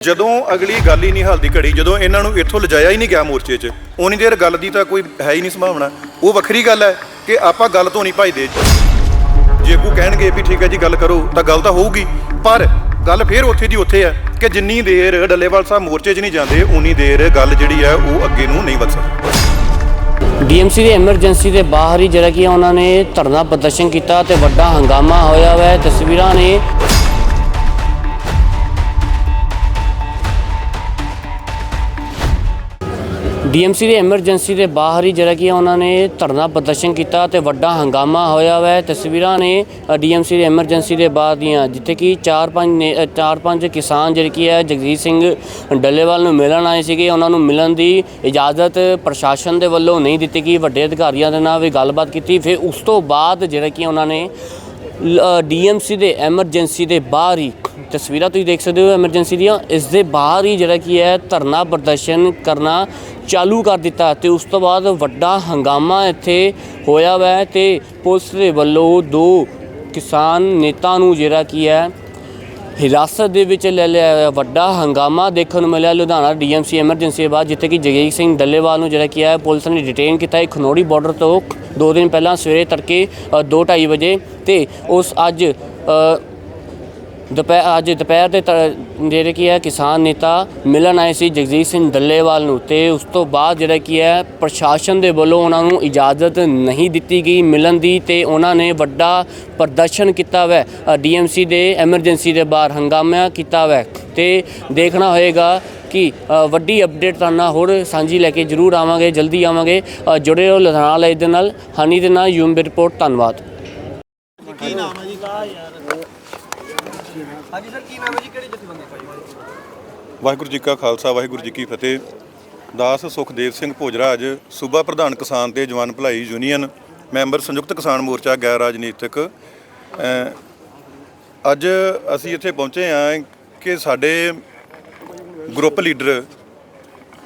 ਜਦੋਂ ਅਗਲੀ ਗੱਲ ਹੀ ਨਹੀਂ ਹੱਲਦੀ ਘੜੀ, ਜਦੋਂ ਇਹਨਾਂ ਨੂੰ ਇੱਥੋਂ ਲਿਜਾਇਆ ਹੀ ਨਹੀਂ ਗਿਆ ਮੋਰਚੇ 'ਚ ਉਨੀ ਦੇਰ ਗੱਲ ਦੀ ਤਾਂ ਕੋਈ ਹੈ ਹੀ ਨਹੀਂ ਸੰਭਾਵਨਾ। ਉਹ ਵੱਖਰੀ ਗੱਲ ਹੈ ਕਿ ਆਪਾਂ ਗੱਲ ਤੋਂ ਨਹੀਂ ਭਜਦੇ। ਜੇ ਕੋ ਕਹਿਣਗੇ ਵੀ ਠੀਕ ਹੈ ਜੀ, ਗੱਲ ਕਰੋ, ਤਾਂ ਗੱਲ ਤਾਂ ਹੋਊਗੀ। ਪਰ ਗੱਲ ਫੇਰ ਉੱਥੇ ਦੀ ਉੱਥੇ ਹੈ ਕਿ ਜਿੰਨੀ ਦੇਰ ਡੱਲੇਵਾਲ ਸਾਹਿਬ ਮੋਰਚੇ 'ਚ ਨਹੀਂ ਜਾਂਦੇ ਉਨੀ ਦੇਰ ਗੱਲ ਜਿਹੜੀ ਹੈ ਉਹ ਅੱਗੇ ਨੂੰ ਨਹੀਂ ਵੱਧ ਸਕਦੀ। ਡੀਐਮਸੀ ਦੀ ਐਮਰਜੈਂਸੀ ਦੇ ਬਾਹਰ ਹੀ ਜਿਹੜਾ ਕਿ ਉਹਨਾਂ ਨੇ ਧਰਨਾ ਪ੍ਰਦਰਸ਼ਨ ਕੀਤਾ ਤੇ ਵੱਡਾ ਹੰਗਾਮਾ ਹੋਇਆ ਹੋਇਆ ਤਸਵੀਰਾਂ ਨੇ ਡੀਐਮਸੀ ਦੀ ਐਮਰਜੈਂਸੀ ਦੇ ਬਾਹਰ ਹੀ ਜਿਹੜਾ ਕਿ ਉਹਨਾਂ ਨੇ ਧਰਨਾ ਪ੍ਰਦਰਸ਼ਨ ਕੀਤਾ ਤੇ ਵੱਡਾ ਹੰਗਾਮਾ ਹੋਇਆ ਹੋਇਆ ਤਸਵੀਰਾਂ ਨੇ ਡੀਐਮਸੀ ਦੀ ਐਮਰਜੈਂਸੀ ਦੇ ਬਾਹਰ ਦੀਆਂ ਜਿੱਥੇ ਕਿ ਚਾਰ ਪੰਜ ਨੇ- ਅ, ਚਾਰ ਪੰਜ ਕਿਸਾਨ ਜਿਹੜੇ ਕਿ ਹੈ ਜਗਜੀਤ ਸਿੰਘ ਡੱਲੇਵਾਲ ਨੂੰ ਮਿਲਣ ਆਏ ਸੀਗੇ। ਉਹਨਾਂ ਨੂੰ ਮਿਲਣ ਦੀ ਇਜਾਜ਼ਤ ਪ੍ਰਸ਼ਾਸਨ ਦੇ ਵੱਲੋਂ ਨਹੀਂ ਦਿੱਤੀ ਗਈ। ਵੱਡੇ ਅਧਿਕਾਰੀਆਂ ਦੇ ਨਾਲ ਵੀ ਗੱਲਬਾਤ ਕੀਤੀ। ਫਿਰ ਉਸ ਤੋਂ ਬਾਅਦ ਜਿਹੜਾ ਕਿ ਉਹਨਾਂ ਨੇ ਡੀਐਮਸੀ ਦੇ ਐਮਰਜੈਂਸੀ ਦੇ ਬਾਹਰ ਹੀ ਤਸਵੀਰਾਂ ਤੁਸੀਂ ਦੇਖ ਸਕਦੇ ਹੋ ਐਮਰਜੈਂਸੀ ਦੀਆਂ। ਇਸ ਦੇ ਬਾਹਰ ਹੀ ਜਿਹੜਾ ਕੀ ਹੈ, ਧਰਨਾ ਪ੍ਰਦਰਸ਼ਨ ਕਰਨਾ ਚਾਲੂ ਕਰ ਦਿੱਤਾ ਤੇ ਉਸ ਤੋਂ ਬਾਅਦ ਵੱਡਾ ਹੰਗਾਮਾ ਇੱਥੇ ਹੋਇਆ ਵਾ ਹੈ ਤੇ ਪੁਲਿਸ ਦੇ ਵੱਲੋਂ ਦੋ ਕਿਸਾਨ ਨੇਤਾ ਨੂੰ ਜਿਹੜਾ ਕੀ ਹੈ ਹਿਰਾਸਤ ਦੇ ਵਿੱਚ ਲੈ ਲਿਆ ਵੱਡਾ ਹੰਗਾਮਾ ਦੇਖਣ ਨੂੰ ਮਿਲਿਆ। ਲੁਧਿਆਣਾ ਡੀਐਮਸੀ ਐਮਰਜੈਂਸੀ ਬਾਅਦ ਜਿੱਥੇ ਕਿ ਜਗਜੀਤ ਸਿੰਘ ਡੱਲੇਵਾਲ ਨੂੰ ਜਿਹੜਾ ਕੀ ਹੈ ਪੁਲਿਸ ਨੇ ਡਿਟੇਨ ਕੀਤਾ। ਹੈ ਖਨੋੜੀ ਬਾਰਡਰ ਤੋਂ ਦੋ ਦਿਨ ਪਹਿਲਾਂ ਸਵੇਰੇ ਤੜਕੇ 2:30 ਵਜੇ ਤੇ ਉਸ ਅੱਜ ਦੁਪਹਿਰ ਅੱਜ ਦੁਪਹਿਰ ਦੇ ਤ- ਜਿਹੜੇ ਕੀ ਹੈ ਕਿਸਾਨ ਨੇਤਾ ਮਿਲਣ ਆਏ ਸੀ ਜਗਜੀਤ ਸਿੰਘ ਡੱਲੇਵਾਲ ਨੂੰ ਤੇ ਉਸ ਤੋਂ ਬਾਅਦ ਜਿਹੜਾ ਕੀ ਹੈ ਪ੍ਰਸ਼ਾਸਨ ਦੇ ਵੱਲੋਂ ਉਹਨਾਂ ਨੂੰ ਇਜਾਜ਼ਤ ਨਹੀਂ ਦਿੱਤੀ ਗਈ ਮਿਲਣ ਦੀ ਤੇ ਉਹਨਾਂ ਨੇ ਵੱਡਾ ਪ੍ਰਦਰਸ਼ਨ ਕੀਤਾ ਵੈ। ਡੀਐਮਸੀ ਦੇ ਐਮਰਜੈਂਸੀ ਦੇ ਬਾਹਰ ਹੰਗਾਮਾ ਕੀਤਾ ਵੈ। ਤੇ ਦੇਖਣਾ ਹੋਏਗਾ ਕਿ ਵੱਡੀ ਅਪਡੇਟ ਤੁਹਾਡੇ ਨਾਲ ਹੋਰ ਸਾਂਝੀ ਲੈ ਕੇ ਜਰੂਰ ਆਵਾਂਗੇ ਜਲਦੀ ਆਵਾਂਗੇ। ਜੁੜੇ ਰਹੋ ਲੁਧਿਆਣਾ ਦੇ ਨਾਲ। ਹਨੀ ਦੇ ਨਾਲ ਯੂਮ ਰਿਪੋਰਟ। ਧੰਨਵਾਦ। ਕੀ ਨਾਮ ਹੈ ਜੀ? ਕਾ ਯਾਰ ਹਾਂਜੀ ਸਰ, ਕੀ ਨਾਮ ਹੈ ਜੀ? ਕਿਹੜੇ ਜਥੇਬੰਦੀ ਪਾਈ ਵਾਹਿਗੁਰੂ ਜੀ ਕਾ ਖਾਲਸਾ, ਵਾਹਿਗੁਰੂ ਜੀ ਕੀ ਫਤਿਹ। ਦਾਸ ਸੁਖਦੇਵ ਸਿੰਘ ਭੋਜਰਾ ਅੱਜ ਸੂਬਾ ਪ੍ਰਧਾਨ ਕਿਸਾਨ ਤੇ ਜਵਾਨ ਭਲਾਈ ਯੂਨੀਅਨ ਮੈਂਬਰ ਸੰਯੁਕਤ ਕਿਸਾਨ ਮੋਰਚਾ ਗੈਰ ਰਾਜਨੀਤਿਕ। ਅੱਜ ਅਸੀਂ ਇੱਥੇ ਪਹੁੰਚੇ ਹਾਂ ਕਿ ਸਾਡੇ ਗਰੁੱਪ ਲੀਡਰ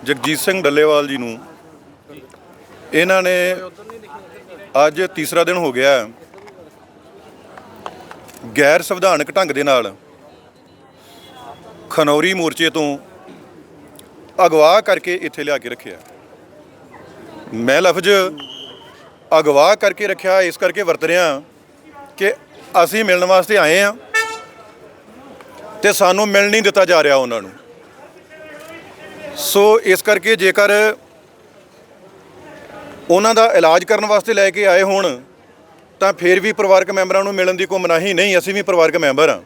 ਜਗਜੀਤ ਸਿੰਘ ਡੱਲੇਵਾਲ ਜੀ ਨੂੰ। ਇਹਨਾਂ ਨੇ ਅੱਜ ਤੀਸਰਾ ਦਿਨ ਹੋ ਗਿਆ। ਗੈਰ ਸੰਵਿਧਾਨਕ ਢੰਗ ਦੇ ਨਾਲ ਖਨੌਰੀ ਮੋਰਚੇ ਤੋਂ ਅਗਵਾ ਕਰਕੇ ਇੱਥੇ ਲਿਆ ਕੇ ਰੱਖਿਆ। ਮੈਂ ਲਫ਼ਜ਼ ਅਗਵਾ ਕਰਕੇ ਰੱਖਿਆ, ਇਸ ਕਰਕੇ ਵਰਤ ਰਿਹਾ ਕਿ ਅਸੀਂ ਮਿਲਣ ਵਾਸਤੇ ਆਏ ਆ ਤੇ ਸਾਨੂੰ ਮਿਲ ਨਹੀਂ ਦਿੱਤਾ ਜਾ ਰਿਹਾ ਉਹਨਾਂ ਨੂੰ। ਸੋ ਇਸ ਕਰਕੇ ਜੇਕਰ ਉਹਨਾਂ ਦਾ ਇਲਾਜ ਕਰਨ ਵਾਸਤੇ ਲੈ ਕੇ ਆਏ ਹੋਣ ਤਾਂ ਫਿਰ ਵੀ ਪਰਿਵਾਰਕ ਮੈਂਬਰਾਂ ਨੂੰ ਮਿਲਣ ਦੀ ਕੋਈ ਮਨਾਹੀ ਨਹੀਂ, ਅਸੀਂ ਵੀ ਪਰਿਵਾਰਕ ਮੈਂਬਰ ਹਾਂ।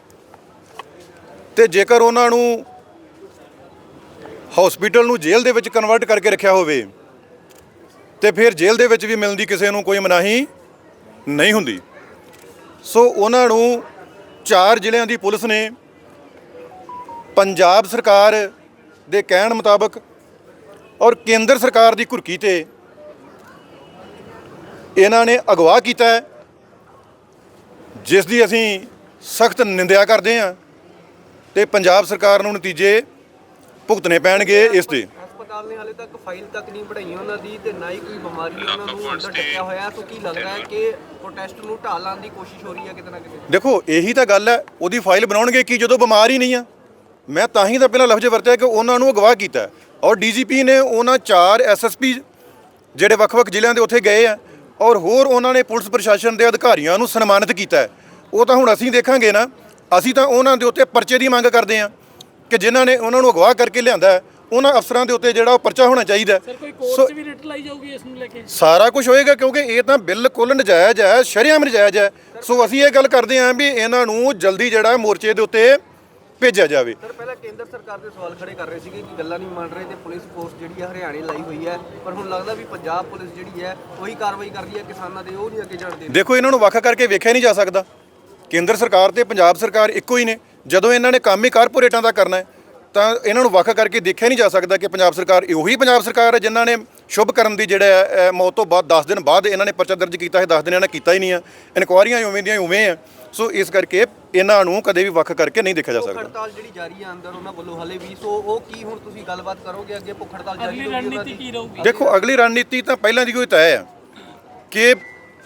ਤੇ ਜੇਕਰ ਉਹਨਾਂ ਨੂੰ ਹਸਪੀਟਲ ਨੂੰ ਜੇਲ੍ਹ ਦੇ ਵਿੱਚ ਕਨਵਰਟ ਕਰਕੇ ਰੱਖਿਆ ਹੋਵੇ, ਤੇ ਫਿਰ ਜੇਲ੍ਹ ਦੇ ਵਿੱਚ ਵੀ ਮਿਲਣ ਦੀ ਕਿਸੇ ਨੂੰ ਕੋਈ ਮਨਾਹੀ ਨਹੀਂ ਹੁੰਦੀ। ਸੋ ਉਹਨਾਂ ਨੂੰ ਚਾਰ ਜ਼ਿਲ੍ਹਿਆਂ ਦੀ ਪੁਲਿਸ ਨੇ ਪੰਜਾਬ ਸਰਕਾਰ ਦੇ ਕਹਿਣ ਮੁਤਾਬਕ ਔਰ ਕੇਂਦਰ ਸਰਕਾਰ ਦੀ ਘੁਰਕੀ ਤੇ ਇਹਨਾਂ ਨੇ ਅਗਵਾ ਕੀਤਾ ਹੈ। ਜਿਸ ਦੀ ਅਸੀਂ ਸਖਤ ਨਿੰਦਿਆ ਕਰਦੇ ਹਾਂ ਤੇ ਪੰਜਾਬ ਸਰਕਾਰ ਨੂੰ ਨਤੀਜੇ ਭੁਗਤਣੇ ਪੈਣਗੇ ਇਸ ਦੇ ਹਸਪਤਾਲ ਨੇ ਹਾਲੇ ਤੱਕ ਫਾਈਲ ਤੱਕ ਨਹੀਂ ਬਣਾਈ ਉਹਨਾਂ ਦੀ ਤੇ ਨਾ ਹੀ ਕੋਈ ਬਿਮਾਰੀ ਉਹਨਾਂ ਨੂੰ ਅੰਦਰ ਟੱਕਿਆ ਹੋਇਆ ਸੋ ਕੀ ਲੱਗਦਾ ਹੈ ਕਿ ਪ੍ਰੋਟੈਸਟ ਨੂੰ ਢਾਹ ਲਾਉਣ ਦੀ ਕੋਸ਼ਿਸ਼ ਹੋ ਰਹੀ ਹੈ ਕਿਤੇ ਨਾ ਕਿਤੇ? ਦੇਖੋ ਇਹੀ ਤਾਂ ਗੱਲ ਹੈ ਉਹਦੀ ਫਾਈਲ ਬਣਾਉਣਗੇ ਕੀ ਜਦੋਂ ਬਿਮਾਰ ਹੀ ਨਹੀਂ ਆ? ਮੈਂ ਤਾਂ ਹੀ ਤਾਂ ਪਹਿਲਾਂ ਲਫ਼ਜ਼ ਵਰਤਿਆ ਕਿ ਉਹਨਾਂ ਨੂੰ ਅਗਵਾ ਕੀਤਾ। ਔਰ ਡੀਜੀਪੀ ਨੇ ਉਹਨਾਂ ਚਾਰ ਐਸਐਸਪੀ ਜਿਹੜੇ ਵੱਖ-ਵੱਖ ਜ਼ਿਲ੍ਹਿਆਂ ਦੇ ਉੱਥੇ ਗਏ ਆ ਔਰ ਹੋਰ ਉਹਨਾਂ ਨੇ ਪੁਲਿਸ ਪ੍ਰਸ਼ਾਸਨ ਦੇ ਅਧਿਕਾਰੀਆਂ ਨੂੰ ਸਨਮਾਨਿਤ ਕੀਤਾ ਹੈ। ਉਹ ਤਾਂ ਹੁਣ ਅਸੀਂ ਦੇਖਾਂਗੇ ਨਾ ਅਸੀਂ ਤਾਂ ਉਹਨਾਂ ਦੇ ਉੱਤੇ ਪਰਚੇ ਦੀ ਮੰਗ ਕਰਦੇ ਆ ਕਿ ਜਿਨ੍ਹਾਂ ਨੇ ਉਹਨਾਂ ਨੂੰ ਅਗਵਾ ਕਰਕੇ ਲਿਆਂਦਾ ਹੈ, ਉਹਨਾਂ ਅਫਸਰਾਂ ਦੇ ਉੱਤੇ ਜਿਹੜਾ ਉਹ ਪਰਚਾ ਹੋਣਾ ਚਾਹੀਦਾ ਹੈ। ਸਰ ਕੋਈ ਕੋਰਟ 'ਚ ਵੀ ਰਿਟ ਲਾਈ ਜਾਊਗੀ ਇਸ ਨੂੰ ਲੈ ਕੇ ਸਾਰਾ ਕੁਝ ਹੋਏਗਾ ਕਿਉਂਕਿ ਇਹ ਤਾਂ ਬਿਲਕੁਲ ਨਜਾਇਜ਼ ਹੈ ਸ਼ਰੇਆਮ ਨਜਾਇਜ਼ ਹੈ ਸੋ ਅਸੀਂ ਇਹ ਗੱਲ ਕਰਦੇ ਹਾਂ ਵੀ ਇਹਨਾਂ ਨੂੰ ਜਲਦੀ ਜਿਹੜਾ ਮੋਰਚੇ ਦੇ ਉੱਤੇ ਭੇਜਿਆ ਜਾਵੇ। ਸਰ ਪਹਿਲਾਂ ਕੇਂਦਰ ਸਰਕਾਰ ਦੇ ਸਵਾਲ ਖੜੇ ਕਰ ਰਹੇ ਸੀਗੇ ਕਿ ਗੱਲਾਂ ਨਹੀਂ ਮੰਨ ਰਹੇ ਤੇ ਪੁਲਿਸ ਫੋਰਸ ਜਿਹੜੀ ਹੈ ਹਰਿਆਣੇ ਲਾਈ ਹੋਈ ਹੈ। ਪਰ ਹੁਣ ਲੱਗਦਾ ਵੀ ਪੰਜਾਬ ਪੁਲਿਸ ਜਿਹੜੀ ਹੈ ਉਹੀ ਕਾਰਵਾਈ ਕਰ ਰਹੀ ਹੈ ਕਿਸਾਨਾਂ ਦੇ ਉਹ ਨਹੀਂ ਅੱਗੇ ਜਾਣ ਦੇ ਦੇਖੋ ਇਹਨਾਂ ਨੂੰ ਵੱਖ ਕਰਕੇ ਵੇਖਿਆ ਨਹੀਂ ਜਾ ਸਕਦਾ। ਕੇਂਦਰ ਸਰਕਾਰ ਤੇ ਪੰਜਾਬ ਸਰਕਾਰ ਇੱਕੋ ਹੀ ਨੇ। ਜਦੋਂ ਇਹਨਾਂ ਨੇ ਕੰਮ ਹੀ ਕਾਰਪੋਰੇਟਾਂ ਦਾ ਕਰਨਾ ਹੈ ਤਾਂ ਇਹਨਾਂ ਨੂੰ ਵੱਖ ਕਰਕੇ ਦੇਖਿਆ ਨਹੀਂ ਜਾ ਸਕਦਾ ਕਿ ਪੰਜਾਬ ਸਰਕਾਰ ਉਹੀ ਪੰਜਾਬ ਸਰਕਾਰ ਹੈ ਜਿਨ੍ਹਾਂ ਨੇ ਸ਼ੁਭ ਕਰਨ ਦੀ ਜਿਹੜਾ ਮੌਤ ਤੋਂ ਬਾਅਦ 10 ਦਿਨ ਬਾਅਦ ਇਹਨਾਂ ਨੇ ਪਰਚਾ ਦਰਜ ਕੀਤਾ ਹੈ 10 ਦਿਨ ਇਹਨਾਂ ਨੇ ਕੀਤਾ ਹੀ ਨਹੀਂ ਆ ਇਨਕੁਆਰੀਆਂ ਉਵੇਂ ਦੀਆਂ ਉਵੇਂ ਆ। ਸੋ ਇਸ ਕਰਕੇ ਇਹਨਾਂ ਨੂੰ ਕਦੇ ਵੀ ਵੱਖ ਕਰਕੇ ਨਹੀਂ ਦੇਖਿਆ ਜਾ ਸਕਦਾ। ਹੜਤਾਲ ਜਿਹੜੀ ਜਾਰੀ ਹੈ ਅੰਦਰ ਉਹਨਾਂ ਵੱਲੋਂ ਹਲੇ ਵੀ। ਸੋ ਉਹ ਕੀ ਹੁਣ ਤੁਸੀਂ ਗੱਲਬਾਤ ਕਰੋਗੇ? ਅੱਗੇ ਭੁੱਖ ਹੜਤਾਲ ਜਾਰੀ ਅਗਲੀ ਰਣਨੀਤੀ ਕੀ ਰਹੂਗੀ? ਦੇਖੋ ਅਗਲੀ ਰਣਨੀਤੀ ਤਾਂ ਪਹਿਲਾਂ ਦੀ ਕੋਈ ਤੈਅ ਹੈ ਕਿ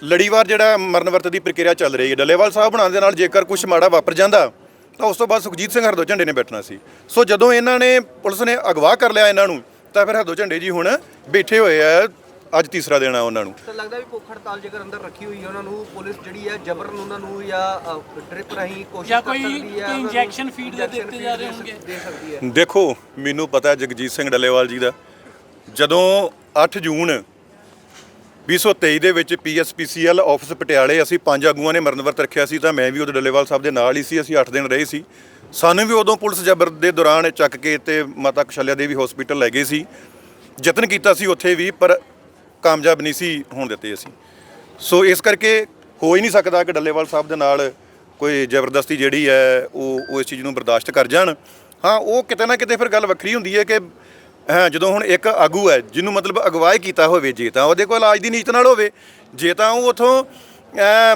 ਲੜੀਵਾਰ ਜਿਹੜਾ ਮਰਨ ਵਰਤ ਦੀ ਪ੍ਰਕਿਰਿਆ ਚੱਲ ਰਹੀ ਹੈ ਡੱਲੇਵਾਲ ਸਾਹਿਬ ਬਣਾਉਣ ਦੇ ਨਾਲ ਜੇਕਰ ਕੁਝ ਮਾੜਾ ਵਾਪਰ ਜਾਂਦਾ ਤਾਂ ਉਸ ਤੋਂ ਬਾਅਦ ਸੁਖਜੀਤ ਸਿੰਘ ਹਰਦੋ ਝੰਡੇ ਨੇ ਬੈਠਣਾ ਸੀ। ਸੋ ਜਦੋਂ ਇਹਨਾਂ ਨੇ ਪੁਲਿਸ ਨੇ ਅਗਵਾ ਕਰ ਲਿਆ ਇਹਨਾਂ ਨੂੰ ਤਾਂ ਫਿਰ ਹਰਦੋ ਝੰਡੇ ਜੀ ਹੁਣ ਬੈਠੇ ਹੋਏ ਆ। ਅੱਜ ਤੀਸਰਾ ਦਿਨ ਆ ਉਹਨਾਂ ਨੂੰ। ਤਾਂ ਲੱਗਦਾ ਵੀ ਭੁੱਖ ਹੜਤਾਲ ਜੇਕਰ ਅੰਦਰ ਰੱਖੀ ਹੋਈ ਹੈ ਉਹਨਾਂ ਨੂੰ ਪੁਲਿਸ ਜਿਹੜੀ ਹੈ ਜਬਰਨ ਉਹਨਾਂ ਨੂੰ ਜਾਂ ਡ੍ਰਿਪ ਰਾਹੀਂ ਕੋਸ਼ਿਸ਼ ਜਾਂ ਕਰ ਕੋਈ- ਸਕਦੀ ਹੈ ਕੋਈ ਉਹਨਾਂ ਨੂੰ injection feed ਦੇ injection ਦਿੱਤੇ ਜਾ feed ਰਹੇ ਦੇ ਸਕ- ਹੋਣਗੇ। ਦੇ ਸਕਦੀ ਹੈ। ਦੇਖੋ ਮੈਨੂੰ ਪਤਾ ਹੈ ਜਗਜੀਤ ਸਿੰਘ ਡੱਲੇਵਾਲ ਜੀ ਦਾ। ਜਦੋਂ 8 ਜੂਨ 2023 ਦੇ ਵਿੱਚ ਪੀਐਸਪੀਸੀਐਲ ਆਫਿਸ ਪਟਿਆਲੇ ਅਸੀਂ ਪੰਜ ਆਗੂਆਂ ਨੇ ਮਰਨ ਵਰਤ ਰੱਖਿਆ ਸੀ ਤਾਂ ਮੈਂ ਵੀ ਉਦੋਂ ਡੱਲੇਵਾਲ ਸਾਹਿਬ ਦੇ ਨਾਲ ਹੀ ਸੀ ਅਸੀਂ 8 ਦਿਨ ਰਹੇ ਸੀ। ਸਾਨੂੰ ਵੀ ਉਦੋਂ ਪੁਲਿਸ ਜਬਰ ਦੇ ਦੌਰਾਨ ਚੱਕ ਕੇ ਤੇ ਮਾਤਾ ਕੁਸ਼ਲਿਆ ਦੇਵੀ ਹਸਪੀਟਲ ਲੈ ਗਏ ਸੀ। ਯਤਨ ਕੀਤਾ ਸੀ ਉੱਥੇ ਵੀ ਪਰ ਕਾਮਯਾਬ ਨਹੀਂ ਸੀ ਹੋਣ ਦਿੱਤੇ ਅਸੀਂ। ਸੋ ਇਸ ਕਰਕੇ ਹੋ ਹੀ ਨਹੀਂ ਸਕਦਾ ਕਿ ਡੱਲੇਵਾਲ ਸਾਹਿਬ ਦੇ ਨਾਲ ਕੋਈ ਜ਼ਬਰਦਸਤੀ ਜਿਹੜੀ ਹੈ, ਉਹ ਉਹ ਇਸ ਚੀਜ਼ ਨੂੰ ਬਰਦਾਸ਼ਤ ਕਰ ਜਾਣ। ਹਾਂ, ਉਹ ਕਿਤੇ ਨਾ ਕਿਤੇ ਫਿਰ ਗੱਲ ਵੱਖਰੀ ਹੁੰਦੀ ਹੈ ਕਿ, ਹਾਂ, ਜਦੋਂ ਹੁਣ ਇੱਕ ਆਗੂ ਹੈ, ਜਿਹਨੂੰ ਮਤਲਬ ਅਗਵਾਈ ਕੀਤਾ ਹੋਵੇ, ਜੇ ਤਾਂ ਉਹਦੇ ਕੋਲ ਇਲਾਜ ਦੀ ਨੀਤ ਨਾਲ ਹੋਵੇ, ਜੇ ਤਾਂ ਉਹ ਉਥੋਂ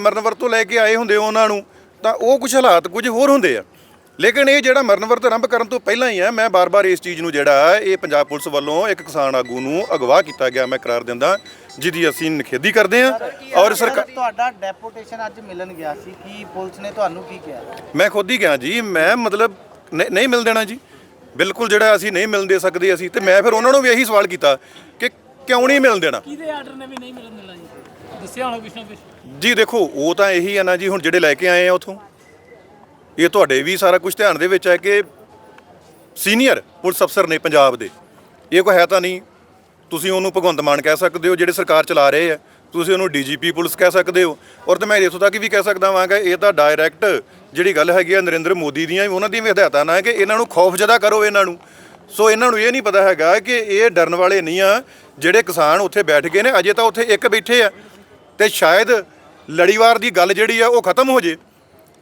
ਮਰਨ ਤੋਂ ਲੈ ਕੇ ਆਏ ਹੁੰਦੇ ਉਹਨਾਂ ਨੂੰ, ਤਾਂ ਉਹ ਕੁਝ ਹਾਲਾਤ ਕੁਝ ਹੋਰ ਹੁੰਦੇ ਆ। ਲੇਕਿਨ ਇਹ ਜਿਹੜਾ ਮਰਨ ਵਰਤ ਆਰੰਭ ਕਰਨ ਤੋਂ ਪਹਿਲਾਂ ਹੀ ਹੈ ਮੈਂ ਬਾਰ-ਬਾਰ ਇਸ ਚੀਜ਼ ਨੂੰ ਜਿਹੜਾ ਇਹ ਪੰਜਾਬ ਪੁਲਿਸ ਵੱਲੋਂ ਇੱਕ ਕਿਸਾਨ ਆਗੂ ਨੂੰ ਅਗਵਾ ਕੀਤਾ ਗਿਆ ਮੈਂ ਕਰਾਰ ਦਿੰਦਾ ਜਿਹਦੀ ਅਸੀਂ ਨਿਖੇਧੀ ਕਰਦੇ ਹਾਂ ਔਰ ਸਰਕਾਰ ਤੁਹਾਡਾ ਡੈਪੂਟੇਸ਼ਨ ਅੱਜ ਮਿਲਣ ਗਿਆ ਸੀ ਕੀ ਪੁਲਿਸ ਨੇ ਤੁਹਾਨੂੰ ਕੀ ਕਿਹਾ? ਮੈਂ ਖੁਦ ਹੀ ਗਿਆ ਜੀ ਮੈਂ ਮਤਲਬ ਨਹੀਂ ਮਿਲ ਦੇਣਾ ਜੀ। ਬਿਲਕੁਲ ਜਿਹੜਾ ਅਸੀਂ ਨਹੀਂ ਮਿਲਣ ਦੇ ਸਕਦੇ ਅਸੀਂ ਤੇ ਮੈਂ ਫਿਰ ਉਹਨਾਂ ਨੂੰ ਵੀ ਇਹੀ ਸਵਾਲ ਕੀਤਾ ਕਿ ਕਿਉਂ ਨਹੀਂ ਮਿਲਣ ਦੇਣਾ? ਕਿਹਦੇ ਆਰਡਰ ਨੇ ਵੀ ਨਹੀਂ ਮਿਲਣ ਦੇਣਾ ਜੀ? ਦੱਸਿਆ ਹੋਣਾ ਕੁਛ ਨਾ ਕੁਛ? ਜੀ ਦੇਖੋ ਉਹ ਤਾਂ ਇਹੀ ਹੈ ਨਾ ਜੀ ਹੁਣ ਜਿਹੜੇ ਲੈ ਕੇ ਆਏ ਆ ਉਥੋਂ। ਇਹ ਤੁਹਾਡੇ ਵੀ ਸਾਰਾ ਕੁਝ ਧਿਆਨ ਦੇ ਵਿੱਚ ਹੈ ਕਿ ਸੀਨੀਅਰ ਪੁਲਿਸ ਅਫਸਰ ਨੇ ਪੰਜਾਬ ਦੇ। ਇਹ ਕੋਈ ਹੈ ਤਾਂ ਨਹੀਂ। ਤੁਸੀਂ ਉਹਨੂੰ ਭਗਵੰਤ ਮਾਨ ਕਹਿ ਸਕਦੇ ਹੋ, ਜਿਹੜੇ ਸਰਕਾਰ ਚਲਾ ਰਹੇ ਆ। ਤੁਸੀਂ ਉਹਨੂੰ ਡੀਜੀਪੀ ਪੁਲਿਸ ਕਹਿ ਸਕਦੇ ਹੋ। ਔਰ ਤੇ ਮੈਂ ਇੱਥੋਂ ਤੱਕ ਵੀ ਕਹਿ ਸਕਦਾ ਵਾਂਗਾ ਇਹ ਤਾਂ ਡਾਇਰੈਕਟ ਜਿਹੜੀ ਗੱਲ ਹੈਗੀ ਆ ਨਰਿੰਦਰ ਮੋਦੀ ਦੀਆਂ ਉਹਨਾਂ ਦੀਆਂ ਵੀ ਹਦਾਇਤਾਂ ਨਾਲ ਕਿ ਇਹਨਾਂ ਨੂੰ ਖੌਫ ਜ਼ਦਾ ਕਰੋ ਇਹਨਾਂ ਨੂੰ। ਸੋ ਇਹਨਾਂ ਨੂੰ ਇਹ ਨਹੀਂ ਪਤਾ ਹੈਗਾ ਕਿ ਇਹ ਡਰਨ ਵਾਲੇ ਨਹੀਂ ਆ, ਜਿਹੜੇ ਕਿਸਾਨ ਉੱਥੇ ਬੈਠ ਗਏ ਨੇ, ਅਜੇ ਤਾਂ ਉੱਥੇ ਇੱਕ ਬੈਠੇ ਆ। ਤੇ ਸ਼ਾਇਦ ਲੜੀਵਾਰ ਦੀ ਗੱਲ ਜਿਹੜੀ ਆ, ਉਹ ਖਤਮ ਹੋ ਜੇ।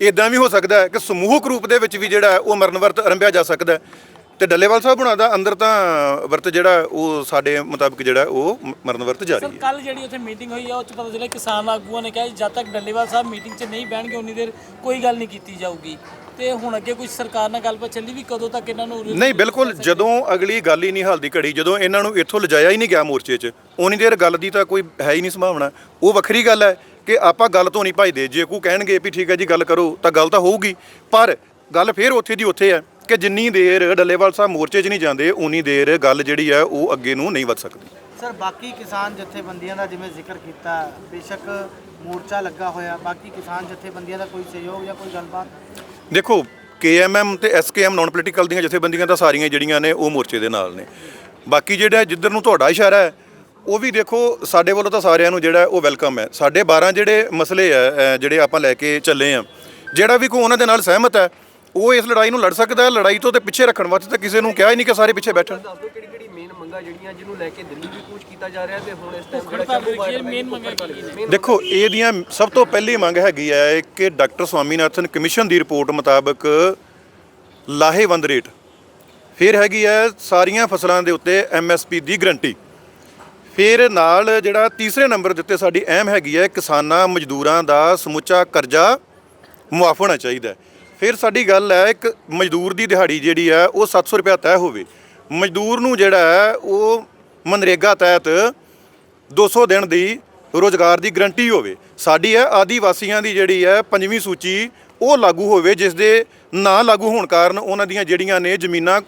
ਇਦਾਂ ਵੀ ਹੋ ਸਕਦਾ ਹੈ ਕਿ ਸਮੂਹਕ ਰੂਪ ਦੇ ਵਿੱਚ ਵੀ ਜਿਹੜਾ ਉਹ ਮਰਨ ਵਰਤ ਆਰੰਭਿਆ ਜਾ ਸਕਦਾ। ਤੇ ਡੱਲੇਵਾਲ ਸਾਹਿਬ ਹੁਣਾਂ ਦਾ ਅੰਦਰ ਤਾਂ ਵਰਤ ਜਿਹੜਾ ਉਹ ਸਾਡੇ ਮੁਤਾਬਕ ਜਿਹੜਾ ਉਹ ਮਰਨ ਵਰਤ ਜਾਰੀ ਸਰ ਹੈ। ਕੱਲ ਜਿਹੜੀ ਉੱਥੇ ਮੀਟਿੰਗ ਹੋਈ ਆ ਉਹ ਚ ਪਤਾ ਚੱਲਿਆ ਕਿਸਾਨ ਆਗੂਆਂ ਨੇ ਕਿਹਾ ਜਦ ਤੱਕ ਡੱਲੇਵਾਲ ਸਾਹਿਬ ਮੀਟਿੰਗ 'ਚ ਨਹੀਂ ਬਹਿਣਗੇ ਉਨੀ ਦੇਰ ਕੋਈ ਗੱਲ ਨਹੀਂ ਕੀਤੀ ਜਾਊਗੀ। ਤੇ ਹੁਣ ਅੱਗੇ ਕੁਝ ਸਰਕਾਰ ਨਾਲ ਗੱਲਬਾਤ ਚੱਲੀ ਵੀ ਕਦੋਂ ਤੱਕ ਇਹਨਾਂ ਨੂੰ ਨਹੀਂ ਬਿਲਕੁਲ ਜਦੋਂ ਅਗਲੀ ਗੱਲ ਹੀ ਨਹੀਂ ਹਲਦੀ ਘੜੀ ਜਦੋਂ ਇਹਨਾਂ ਨੂੰ ਇੱਥੋਂ ਲਿਜਾਇਆ ਹੀ ਨਹੀਂ ਗਿਆ ਮੋਰਚੇ 'ਚ ਉਨੀ ਦੇਰ ਗੱਲ ਦੀ ਤਾਂ ਕੋਈ ਹੈ ਹੀ ਨਹੀਂ ਸੰਭਾਵਨਾ। ਉਹ ਵੱਖਰੀ ਗੱਲ ਹੈ ਕਿ ਆਪਾਂ ਗੱਲ ਤੋਂ ਨਹੀਂ ਭਜਦੇ। ਜੇ ਕੋ ਕਹਿਣਗੇ ਵੀ ਠੀਕ ਹੈ ਜੀ ਗੱਲ ਕਰੋ ਤਾਂ ਗੱਲ ਤਾਂ ਹੋਊਗੀ। ਪਰ ਗੱਲ ਫੇਰ ਉੱਥੇ ਦੀ ਉੱਥੇ ਹੈ ਕਿ ਜਿੰਨੀ ਦੇਰ ਡੱਲੇਵਾਲ ਸਾਹਿਬ ਮੋਰਚੇ 'ਚ ਨਹੀਂ ਜਾਂਦੇ ਉਨੀ ਦੇਰ ਗੱਲ ਜਿਹੜੀ ਹੈ ਉਹ ਅੱਗੇ ਨੂੰ ਨਹੀਂ ਵੱਧ ਸਕਦੀ। ਸਰ ਬਾਕੀ ਕਿਸਾਨ ਜਥੇਬੰਦੀਆਂ ਦਾ ਜਿਵੇਂ ਜ਼ਿਕਰ ਕੀਤਾ ਬੇਸ਼ੱਕ ਮੋਰਚਾ ਲੱਗਾ ਹੋਇਆ ਬਾਕੀ ਕਿਸਾਨ ਜਥੇਬੰਦੀਆਂ ਦਾ ਕੋਈ ਸਹਿਯੋਗ ਜਾਂ ਕੋਈ ਗੱਲਬਾਤ? ਦੇਖੋ ਕੇਐਮਐਮ ਤੇ ਐਸਕੇਐਮ ਨਾਨ ਪੋਲੀਟੀਕਲ ਦੀਆਂ ਜਥੇਬੰਦੀਆਂ ਤਾਂ ਸਾਰੀਆਂ ਜਿਹੜੀਆਂ ਨੇ ਉਹ ਮੋਰਚੇ ਦੇ ਨਾਲ ਨੇ। ਬਾਕੀ ਜਿਹੜਾ ਜਿੱਧਰ ਨੂੰ ਤੁਹਾਡਾ ਇਸ਼ਾਰਾ ਹੈ ਉਹ ਵੀ ਦੇਖੋ ਸਾਡੇ ਵੱਲੋਂ ਤਾਂ ਸਾਰਿਆਂ ਨੂੰ ਜਿਹੜਾ ਉਹ ਵੈਲਕਮ ਹੈ। ਸਾਡੇ 12 ਜਿਹੜੇ ਮਸਲੇ ਆ ਅ, ਜਿਹੜੇ ਆਪਾਂ ਲੈ ਕੇ ਚੱਲੇ ਆ ਜਿਹੜਾ ਵੀ ਕੋਈ ਉਹਨਾਂ ਦੇ ਨਾਲ ਸਹਿਮਤ ਹੈ ਉਹ ਇਸ ਲੜਾਈ ਨੂੰ ਲੜ ਸਕਦਾ ਹੈ। ਲੜਾਈ ਤੋਂ ਤੇ ਪਿੱਛੇ ਰੱਖਣ ਵਾਸਤੇ ਤਾਂ ਕਿਸੇ ਨੂੰ ਕਿਹਾ ਹੀ ਨਹੀਂ ਕਿ ਸਾਰੇ ਪਿੱਛੇ ਬੈਠਣ। ਦੱਸ ਦਿਓ ਕਿਹੜੀ ਕਿਹੜੀ ਮੇਨ ਮੰਗਾਂ ਜਿਹੜੀਆਂ ਜਿਹਨੂੰ ਲੈ ਕੇ ਦਿੱਲੀ ਵੀ ਕੂਚ ਕੀਤਾ ਜਾ ਰਿਹਾ ਤੇ ਹੁਣ ਇਸ ਟਾਈਮ ਰੱਖੀ ਹੈ, main ਮੰਗਾਂ? ਦੇਖੋ ਇਹਦੀਆਂ ਸਭ ਤੋਂ ਪਹਿਲੀ ਮੰਗ ਹੈਗੀ ਹੈ ਕਿ ਡਾਕਟਰ ਸਵਾਮੀਨਾਥਨ ਕਮਿਸ਼ਨ ਦੀ ਰਿਪੋਰਟ ਮੁਤਾਬਕ ਲਾਹੇਵੰਦ ਰੇਟ। ਫਿਰ ਹੈਗੀ ਹੈ ਸਾਰੀਆਂ ਫਸਲਾਂ ਦੇ ਉੱਤੇ ਐਮਐਸਪੀ ਦੀ ਗਰੰਟੀ। ਫਿਰ ਨਾਲ ਜਿਹੜਾ ਤੀਸਰੇ ਨੰਬਰ ਦੇ ਉੱਤੇ ਸਾਡੀ ਅਹਿਮ ਹੈਗੀ ਹੈ, ਕਿਸਾਨਾਂ ਮਜ਼ਦੂਰਾਂ ਦਾ ਸਮੁੱਚਾ ਕਰਜ਼ਾ ਮੁਆਫ ਹੋਣਾ ਚਾਹੀਦਾ ਹੈ। ਫਿਰ ਸਾਡੀ ਗੱਲ ਹੈ, ਇੱਕ ਮਜ਼ਦੂਰ ਦੀ ਦਿਹਾੜੀ ਜਿਹੜੀ ਹੈ, ਉਹ 700 ਰੁਪਏ ਤੈਅ ਹੋਵੇ ਮਜ਼ਦੂਰ ਨੂੰ ਜਿਹੜਾ ਹੈ, ਉਹ ਮਨਰੇਗਾ ਤਹਿਤ 200 ਦਿਨ ਦੀ ਰੋਜ਼ਗਾਰ ਦੀ ਗਰੰਟੀ ਹੋਵੇ ਸਾਡੀ ਹੈ, ਆਦੀਵਾਸੀਆਂ ਦੀ ਜਿਹੜੀ ਹੈ, ਪੰਜਵੀਂ ਸੂਚੀ ਉਹ ਲਾਗੂ ਹੋਵੇ, ਜਿਸ ਦੇ ਨਾ ਲਾਗੂ ਹੋਣ ਕਾਰਨ ਉਹਨਾਂ ਦੀਆਂ ਜਿਹੜੀਆਂ ਨੇ ਜ਼ਮੀਨਾਂ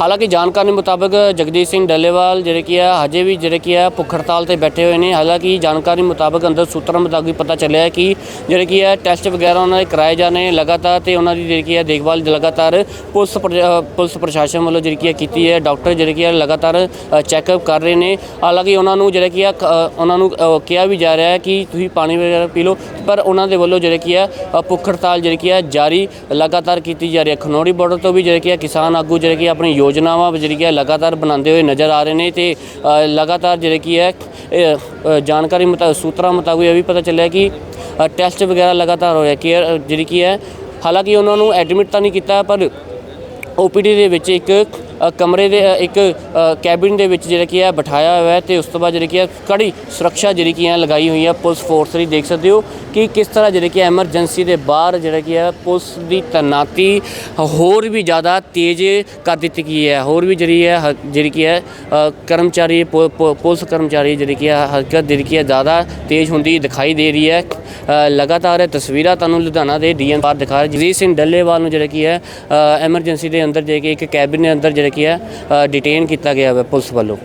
ਹਾਲਾਂਕਿ ਜਾਣਕਾਰੀ ਮੁਤਾਬਕ ਜਗਦੀਸ਼ ਸਿੰਘ ਡੱਲੇਵਾਲ ਜਿਹੜੇ ਕੀ ਆ ਹਜੇ ਵੀ ਜਿਹੜੇ ਕੀ ਆ ਭੁੱਖ ਹੜਤਾਲ ਤੇ ਬੈਠੇ ਹੋਏ ਨੇ ਹਾਲਾਂਕਿ ਜਾਣਕਾਰੀ ਮੁਤਾਬਕ ਅੰਦਰ ਸੂਤਰਾਂ ਮੁਤਾਬਕ ਪਤਾ ਚੱਲਿਆ ਕਿ ਜਿਹੜੇ ਕੀ ਆ ਟੈਸਟ ਵਗੈਰਾ ਉਹਨਾਂ ਦੇ ਕਰਾਏ ਜਾਣੇ ਲਗਾਤਾਰ ਤੇ ਉਹਨਾਂ ਦੀ ਜਿਹੜੀ ਕੀ ਆ ਦੇਖਭਾਲ ਲਗਾਤਾਰ ਪੁਲਿਸ ਪ੍ਰ- ਪੁਲਿਸ ਪ੍ਰਸ਼ਾਸਨ ਵੱਲੋਂ ਜਿਹੜੀ ਕੀ ਆ ਕੀਤੀ ਹੈ ਡਾਕਟਰ ਜਿਹੜੇ ਕੀ ਆ ਲਗਾਤਾਰ ਚੈੱਕਅਪ ਕਰ ਰਹੇ ਨੇ ਹਾਲਾਂਕਿ ਉਹਨਾਂ ਨੂੰ ਜਿਹੜੇ ਕੀ ਆ ਉਹਨਾਂ ਨੂੰ ਕਿਹਾ ਵੀ ਜਾ ਰਿਹਾ ਹੈ ਕਿ ਤੁਸੀਂ ਪਾਣੀ ਵਗੈਰਾ ਪੀ ਲਓ ਪਰ ਉਹਨਾਂ ਦੇ ਵੱਲੋਂ ਜਿਹੜੇ ਕੀ ਆ ਭੁੱਖ ਹੜਤਾਲ ਜਿਹੜੀ ਕੀ ਆ ਜਾਰੀ ਲਗਾਤਾਰ ਕੀਤੀ ਜਾ ਰਹੀ ਹੈ ਖਨੌਰੀ ਬਾਰਡਰ ਤੋਂ ਵੀ ਜਿਹੜੇ ਕੀ ਆ ਕਿਸਾਨ ਆਗੂ ਜਿਹੜੇ ਕੀ ਆ ਆਪਣੀ ਯੋਜਨਾਵਾਂ ਜਿਹੜੀ ਕੀ ਲਗਾਤਾਰ ਬਣਾਉਂਦੇ ਹੋਏ ਨਜ਼ਰ ਆ ਰਹੇ ਨੇ ਤੇ ਲਗਾਤਾਰ ਜਿਹੜੇ ਕੀ ਹੈ ਜਾਣਕਾਰੀ ਮੁਤਾਬਕ ਸੂਤਰਾਂ ਮੁਤਾਬਕ ਇਹ ਵੀ ਪਤਾ ਚੱਲਿਆ ਕਿ ਟੈਸਟ ਵਗੈਰਾ ਲਗਾਤਾਰ ਹੋ ਰਿਹਾ ਕੇਅਰ ਜਿਹੜੀ ਕੀ ਹੈ, ਹਾਲਾਂਕਿ ਉਹਨਾਂ ਨੂੰ ਐਡਮਿਟ ਤਾਂ ਨਹੀਂ ਕੀਤਾ, ਪਰ ਓਪੀਡੀ ਦੇ ਵਿੱਚ ਇੱਕ ਕਮਰੇ ਦੇ ਇੱਕ ਕੈਬਿਨ ਦੇ ਵਿੱਚ ਜਿਹੜਾ ਕੀ ਹੈ, ਬਿਠਾਇਆ ਹੋਇਆ ਹੈ ਤੇ ਉਸ ਤੋਂ ਬਾਅਦ ਜਿਹੜੀ ਕੀ ਹੈ, ਕੜੀ ਸੁਰੱਖਿਆ ਜਿਹੜੀ ਕੀ ਹੈ ਲਗਾਈ ਹੋਈ ਹੈ, ਪੁਲਿਸ ਫੋਰਸ ਦੀ ਦੇਖ ਸਕਦੇ ਹੋ। ਕਿ ਕਿਸ ਤਰ੍ਹਾਂ ਜਿਹੜੇ ਕਿ ਐਮਰਜੈਂਸੀ ਦੇ ਬਾਹਰ ਜਿਹੜਾ ਕਿ ਹੈ, ਪੁਲਿਸ ਦੀ ਤੈਨਾਤੀ ਹੋਰ ਵੀ ਜ਼ਿਆਦਾ ਤੇਜ਼ ਕਰ ਦਿੱਤੀ ਗਈ ਹੈ। ਹੋਰ ਵੀ ਜਿਹੜੀ ਹੈ, ਹ- ਜਿਹੜੀ ਕਿ ਹੈ ਕਰਮਚਾਰੀ, ਪੁ- ਪੁਲਿਸ ਕਰਮਚਾਰੀ ਜਿਹੜੀ ਕਿ ਹੈ ਹਰਕਤ ਜਿਹੜੀ ਕਿ ਹੈ, ਜ਼ਿਆਦਾ ਤੇਜ਼ ਹੁੰਦੀ ਦਿਖਾਈ ਦੇ ਰਹੀ ਹੈ। ਲਗਾਤਾਰ ਤਸਵੀਰਾਂ ਤੁਹਾਨੂੰ ਲੁਧਿਆਣਾ ਦੇ ਡੀਐਮ ਬਾਹਰ ਦਿਖਾ ਰਿਹਾ ਜਗਦੀਸ਼ ਸਿੰਘ ਡੱਲੇਵਾਲ ਨੂੰ ਜਿਹੜਾ ਕੀ ਹੈ ਐਮਰਜੈਂਸੀ ਦੇ ਅੰਦਰ ਜੇ ਕਿ ਇੱਕ ਕੈਬਿਨ ਦੇ ਅੰਦਰ ਜਿਹੜਾ ਕੀ ਹੈ ਡਿਟੇਨ ਕੀਤਾ ਗਿਆ ਹੈ ਪੁਲਿਸ ਵੱਲੋਂ।